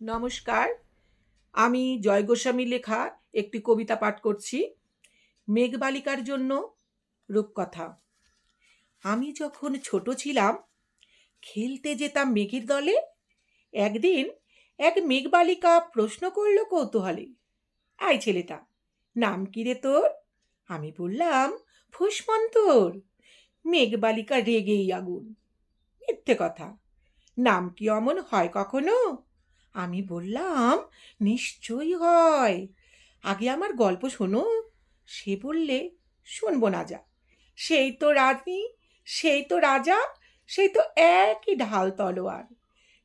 নমস্কার, আমি জয় গোস্বামী লেখা একটি কবিতা পাঠ করছি, মেঘবালিকার জন্য রূপকথা। আমি যখন ছোট ছিলাম, খেলতে যেতাম মেঘের দলে। একদিন এক মেঘবালিকা প্রশ্ন করল কৌতূহলে আই ছেলেটা, নাম কি রে তোর? আমি বললাম, ফুসমন্তর, মেঘবালিকা রেগেই আগুন। মিথ্যে কথা, নাম কি অমন হয় কখনো? আমি বললাম, নিশ্চয়ই হয়। আগে আমার গল্প শোনো। সে বললে, শুনব না যা। সেই তো রানী, সেই তো রাজা, সেই তো একই ঢাল তলোয়ার,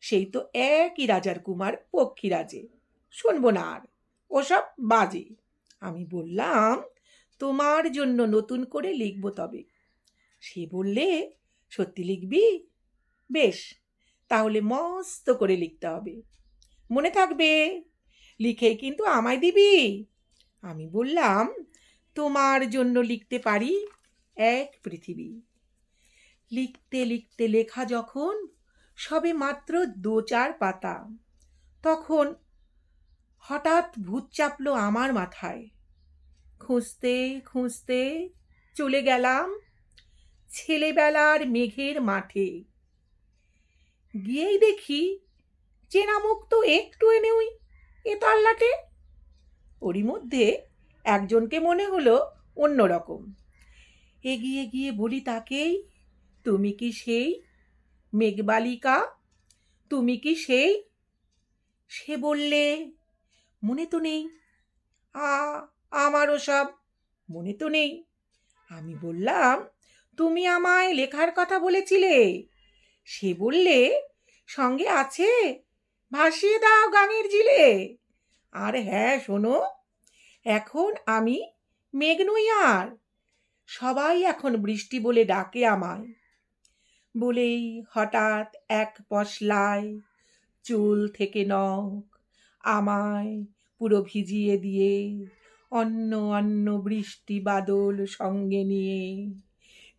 সেই তো একই রাজার কুমার পক্ষীরাজে। শুনব না আর, ওসব বাজে। আমি বললাম, তোমার জন্য নতুন করে লিখব তবে। সে বললে, সত্যি লিখবি? বেশ, তাহলে মস্ত করে লিখতে হবে। মনে থাকবে। লিখেই কিন্তু আমায় দিবি। আমি বললাম, তোমার জন্য লিখতে পারি এক পৃথিবী। লিখতে লিখতে লেখা যখন সবে মাত্র দু চার পাতা, তখন হঠাৎ ভূত চাপলো আমার মাথায়। খুঁজতে খুঁজতে চলে গেলাম ছেলেবেলার মেঘের মাঠে। গিয়েই দেখি চেনা মুখ তো একটু এনেওই এ তল্লাটে ওরই মধ্যে একজনকে মনে হলো অন্যরকম। এগিয়ে গিয়ে বলি তাকেই, তুমি কি সেই মেঘবালিকা? তুমি কি সেই? সে বললে, মনে তো নেই। আ, আমারও সব মনে তো নেই। আমি বললাম, তুমি আমায় লেখার কথা বলেছিলে? সে বললে, সঙ্গে আছে ভাসিয়ে দাও গাঙের জিলে। আর হ্যাঁ শোনো, এখন আমি মেঘ আর সবাই এখন বৃষ্টি বলে ডাকে আমায়। বলেই হঠাৎ এক পশলায় চুল থেকে নখ আমায় পুরো ভিজিয়ে দিয়ে অন্য অন্য বৃষ্টি বাদল সঙ্গে নিয়ে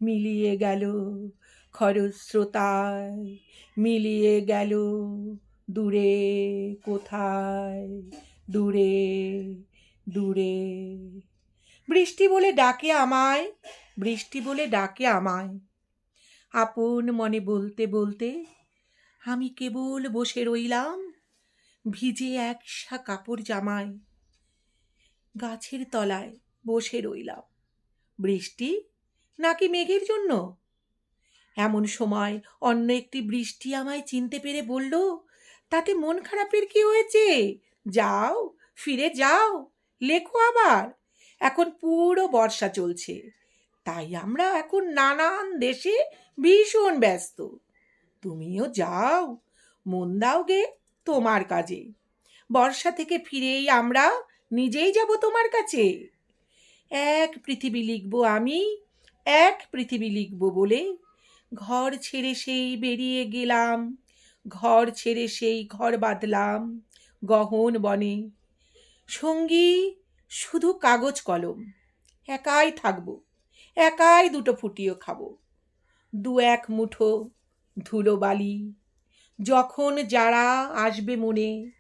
মিলিয়ে গেল খরস্রোতায়, মিলিয়ে গেল দূরে কোথায়? দূরে দূরে। বৃষ্টি বলে ডাকে আমায়, বৃষ্টি বলে ডাকে আমায়। আপন মনে বলতে বলতে আমি কেবল বসে রইলাম, ভিজে একসা কাপড় জামায়। গাছের তলায় বসে রইলাম। বৃষ্টি নাকি মেঘের জন্য? এমন সময় অন্য একটি বৃষ্টি আমায় চিনতে পেরে বলল তাতে মন খারাপের কি হয়েছে? যাও, ফিরে যাও, লেখো আবার। এখন পুরো বর্ষা চলছে। তাই আমরা এখন নানান দেশে ভীষণ ব্যস্ত। তুমিও যাও, মন দাও গে তোমার কাজে। বর্ষা থেকে ফিরেই আমরা নিজেই যাব তোমার কাছে। এক পৃথিবী লিখব আমি, এক পৃথিবী লিখব বলে ঘর ছেড়ে সেই বেরিয়ে গেলাম। ঘর ছেড়ে সেই ঘর বাঁধলাম গহন বনে। সঙ্গী, শুধু কাগজ কলম, একাই থাকব, একাই দুটো ফুটিও খাব। দু এক মুঠো ধুলো বালি, যখন যারা আসবে মনে,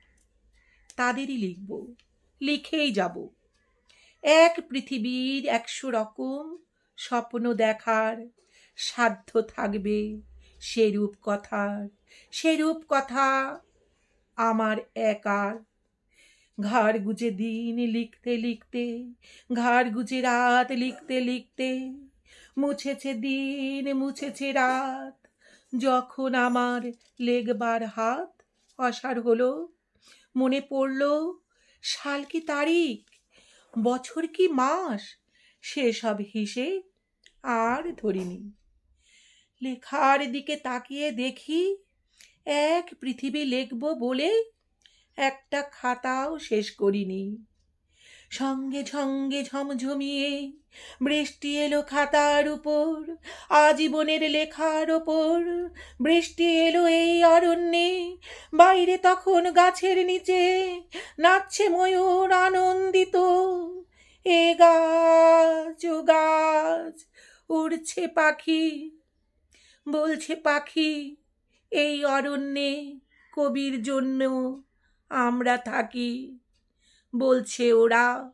তাদেরই লিখব, লিখেই যাব। এক পৃথিবীর একশো রকম স্বপ্ন দেখার সাধ্য থাকবে। সেরূপ কথার সেরূপ কথা আমার একার। ঘাড় গুজে দিন লিখতে লিখতে, ঘাড় গুজে রাত লিখতে লিখতে, মুছেছে দিন, মুছেছে রাত। যখন আমার লেগবার হাত অসার হলো, মনে পড়ল, সাল কি তারিখ, বছর কি মাস, সেসব হিসেব আর ধরিনি। লেখার দিকে তাকিয়ে দেখি এক পৃথিবী লিখব বলে একটা খাতাও শেষ করিনি। সঙ্গে সঙ্গে ঝমঝমিয়ে বৃষ্টি এলো খাতার উপর, আজীবনের লেখার ওপর বৃষ্টি এলো এই অরণ্যে, বাইরে তখন গাছের নিচে নাচছে ময়ূর আনন্দিত। এ গাছ, ও গাছ, উড়ছে পাখি বলছে পাখি, এই অরণ্যে কবির জন্য আমরা থাকি। বলছে ওরা,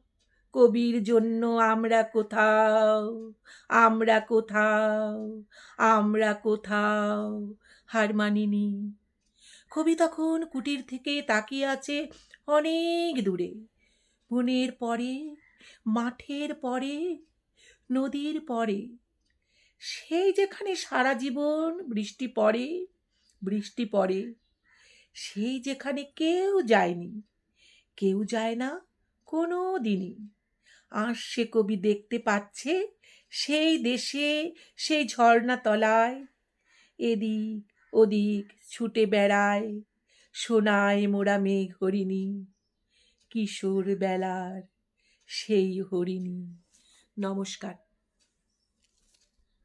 কবির জন্য আমরা কোথাও আমরা কোথাও আমরা কোথাও হার মানিনি কবি তখন কুটির থেকে তাকিয়ে আছে অনেক দূরে। বনের পরে, মাঠের পরে, নদীর পরে সেই যেখানে সারা জীবন বৃষ্টি পড়ে বৃষ্টি পড়ে, সেই যেখানে কেউ যায়নি, কেউ যায় না কোনো দিনই আর সে কবি দেখতে পাচ্ছে সেই দেশে, সেই ঝর্ণা তলায়, এদিক ওদিক ছুটে বেড়ায় সোনায় মোড়া মেঘ হরিণী কিশোর বেলার সেই হরিণী। নমস্কার।